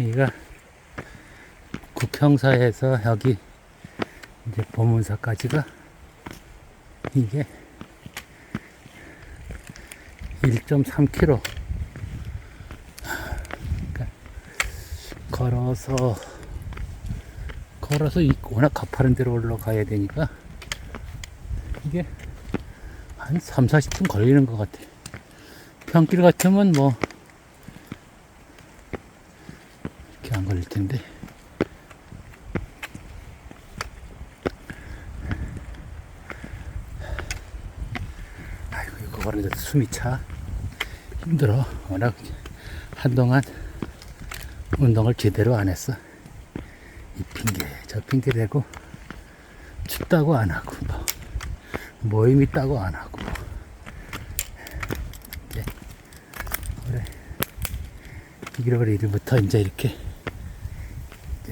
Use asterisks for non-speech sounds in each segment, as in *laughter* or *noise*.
여기가 국형사에서 여기 이제 보문사까지가 이게 1.3km 그러니까 걸어서 걸어서 이 워낙 가파른 데로 올라가야 되니까 이게 한 3, 40분 걸리는 것 같아. 평길 같으면 뭐 이렇게 안 걸릴 텐데. 아이고 이거 걸는데 숨이 차 힘들어. 워낙 한동안 운동을 제대로 안 했어. 이 핑계 저 핑계 대고 춥다고 안 하고 뭐 모임 있다고 안 하고 이제 올해 1월 1일부터 이제 이렇게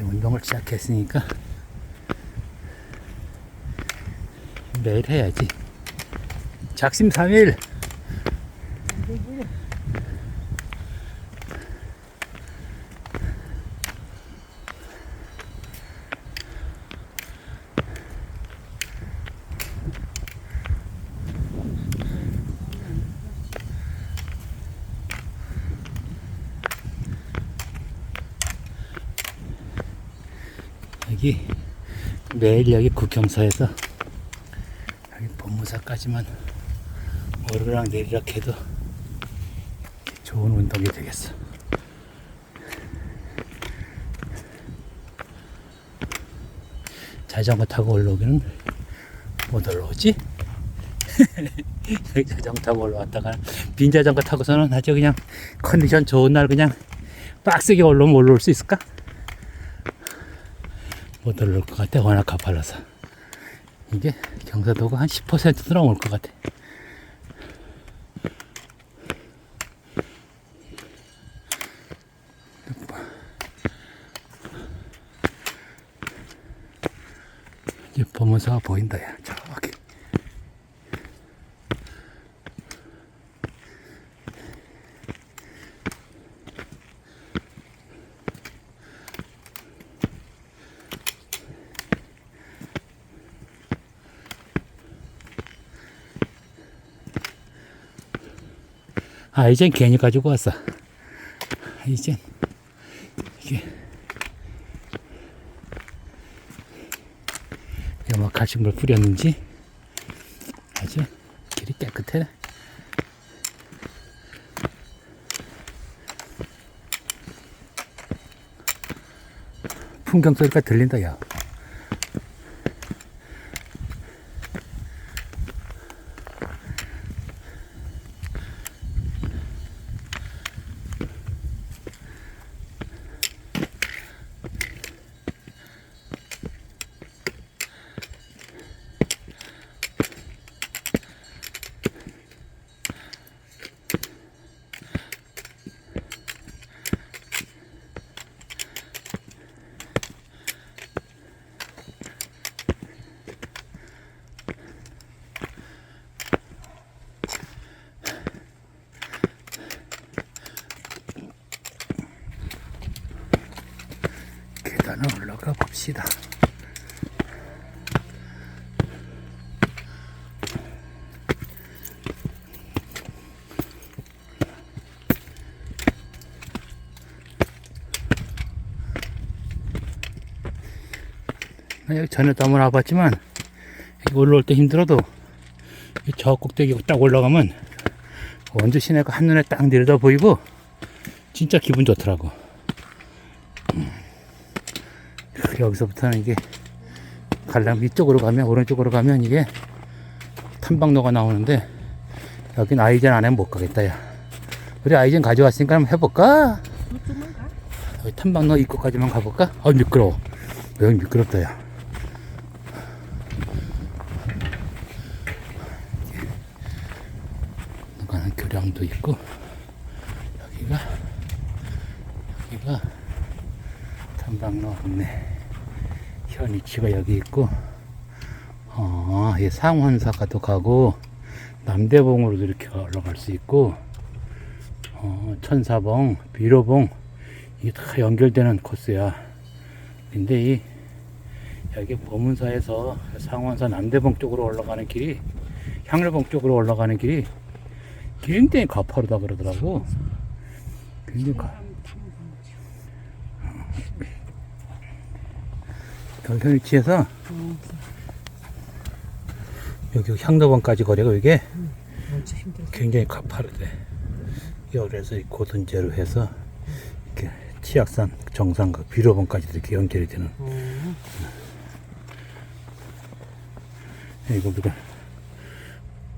운동을 시작했으니까 매일 해야지. 작심 3일 여기 매일 여기 국경사에서 여기 본무사까지만 오르락 내리락 해도 좋은 운동이 되겠어. 자전거 타고 올라오기는 못 올라오지? 여기 *laughs* 자전거 타고 올라왔다가 빈 자전거 타고서는 아주 그냥 컨디션 좋은 날 그냥 빡세게 올라오면 올라올 수 있을까? 못 올라올 것 같아. 워낙 가팔라서. 이게 경사도가 한 10% 넘을 것 같아. 이제 보면서가 보인다, 야. 저기. 아, 이젠 괜히 가지고 왔어. 이젠, 이게, 이거 뭐 가식물 뿌렸는지 아주 길이 깨끗해. 풍경 소리가 들린다, 야. 계단을 올라가 봅시다. 나 여기 전에도 한번 와봤지만 올라올 때 힘들어도 이저 꼭대기 딱 올라가면 원주 시내가 한눈에 딱 내려다 보이고 진짜 기분 좋더라고. 그리고 여기서부터는 이게 갈람 이쪽으로 가면 오른쪽으로 가면 이게 탐방로가 나오는데 여긴 아이젠 안에 못 가겠다 야 우리 아이젠 가져왔으니까 한번 해볼까? 여기 탐방로 입구까지만 가볼까? 아 미끄러워 여기 미끄럽다 야 건너가는 교량도 있고 여기가 여기가 탐방로 없네. 현위치가 여기 있고, 어, 이 상원사가도 가고, 남대봉으로도 이렇게 올라갈 수 있고, 어, 천사봉, 비로봉, 이게 다 연결되는 코스야. 근데 이 여기 보문사에서 상원사 남대봉 쪽으로 올라가는 길이 향일봉 쪽으로 올라가는 길이 굉장히 가파르다 그러더라고. 굉장히 가. 여기 위치에서 여기 향도봉까지 거리가 이게 힘들어. 굉장히 가파르대. 이 고든제로 해서 이렇게 치악산 정상과 비로봉까지 이렇게 연결이 되는 어, 이거 우리가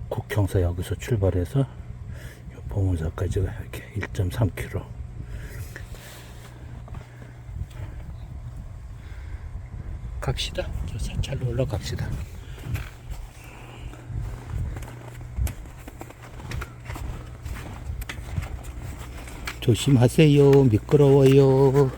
국형사 여기서 출발해서 보문사까지가 이렇게 1.3km. 갑시다. 저 사찰로 올라갑시다. 조심하세요. 미끄러워요.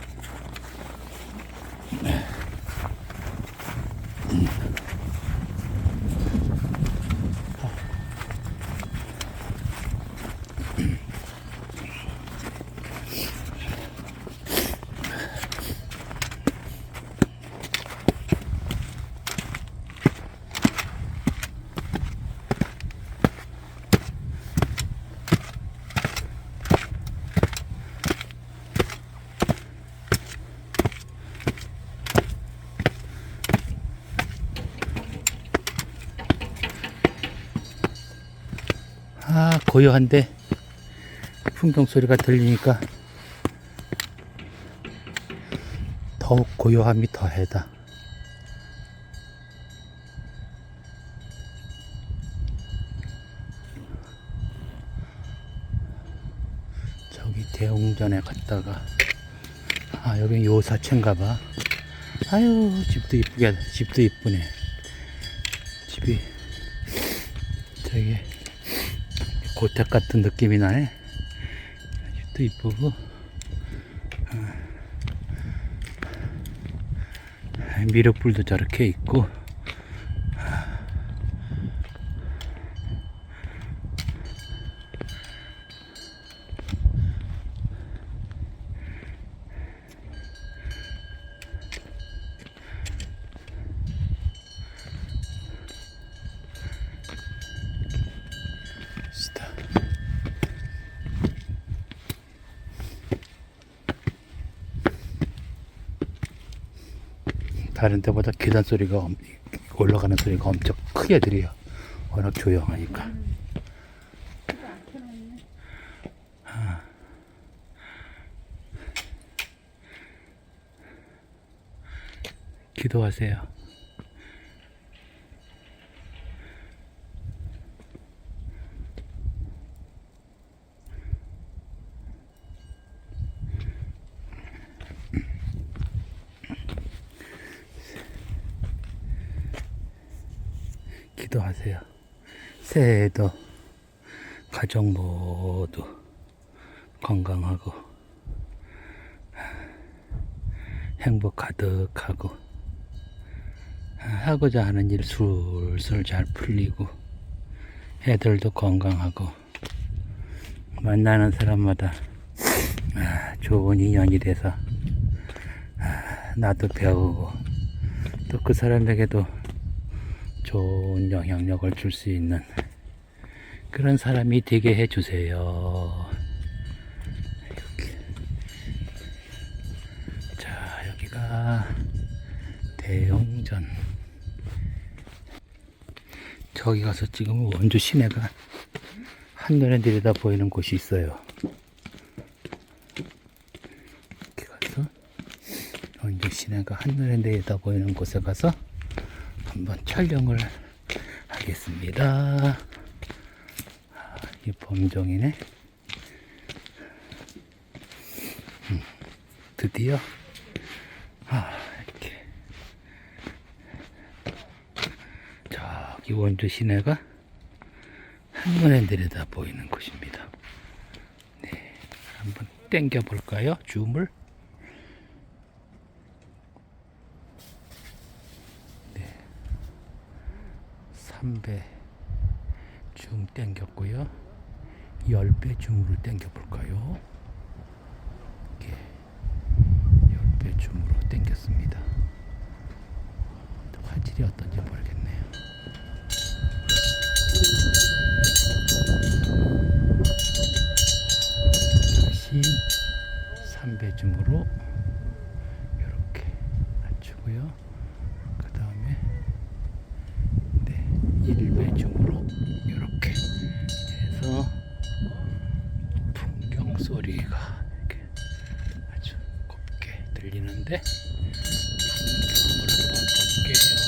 아, 고요한데 풍경 소리가 들리니까 더욱 고요함이 더해다. 저기 대웅전에 갔다가 아 여기 요사체인가 봐. 아유 집도 이쁘게 집도 이쁘네. 집이 저기 고택 같은 느낌이 나네. 집도 이쁘고. 어. 미륵불도 저렇게 있고. 스타. 다른 데보다 계단 소리가 엄- 올라가는 소리가 엄청 크게 들려요. 워낙 조용하니까. 아. 기도하세요. 기도하세요. 새해에도 가족 모두 건강하고 행복 가득하고 하고자 하는 일 술술 잘 풀리고 애들도 건강하고 만나는 사람마다 아, 좋은 인연이 돼서 아, 나도 배우고 또 그 사람에게도 좋은 영향력을 줄 수 있는 그런 사람이 되게 해주세요. 자, 여기가 대웅전. 저기 가서 지금 원주 시내가 한눈에 들여다 보이는 곳이 있어요. 이렇게 가서 원주 시내가 한눈에 들여다 보이는 곳에 가서 한번 촬영을 하겠습니다. 아, 이 범종이네. 음, 드디어 아, 이렇게 저기 원주 시내가 한눈에 내려다 보이는 곳입니다. 네, 한번 당겨 볼까요? 줌을. 3배 줌 당겼고요. 10배 줌으로 당겨 볼까요? 이렇게 있습니다. 화질이 어떤지 모르겠네요. 다시 3배줌으로 이렇게 맞추고요. 그 다음에 네, 1배줌으로 이렇게 해서 풍경 소리가 이렇게 아주 곱게 풍경을 한번 볼게요.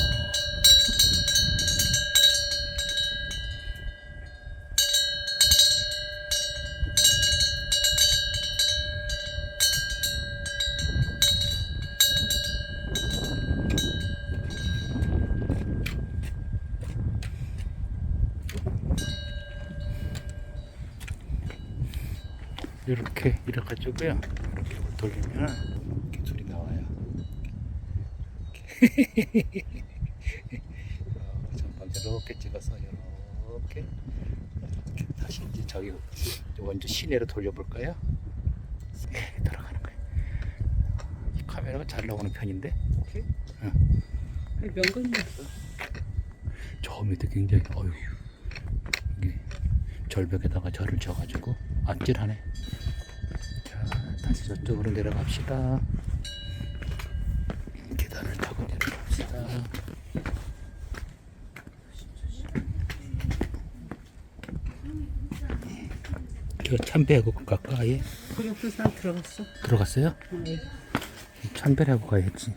이렇게 이래가지고요. 이렇게 돌리면 이렇게 소리 나와요. 이렇게. 어, 전방 이렇게 찍어서 이렇게 이렇게 다시 이제 저기 먼저 시내로 돌려볼까요? 네, 돌아가는 거예요. 이 카메라가 잘 나오는 편인데 명건이었어. 저 밑에 굉장히 어휴 이게 절벽에다가 절을 져가지고 아찔하네. 자 다시 저쪽으로 내려갑시다. 저 참배하고 갈까 아예 그래, 그 사람 들어갔어. 들어갔어요? 어, 참배하고 가야지.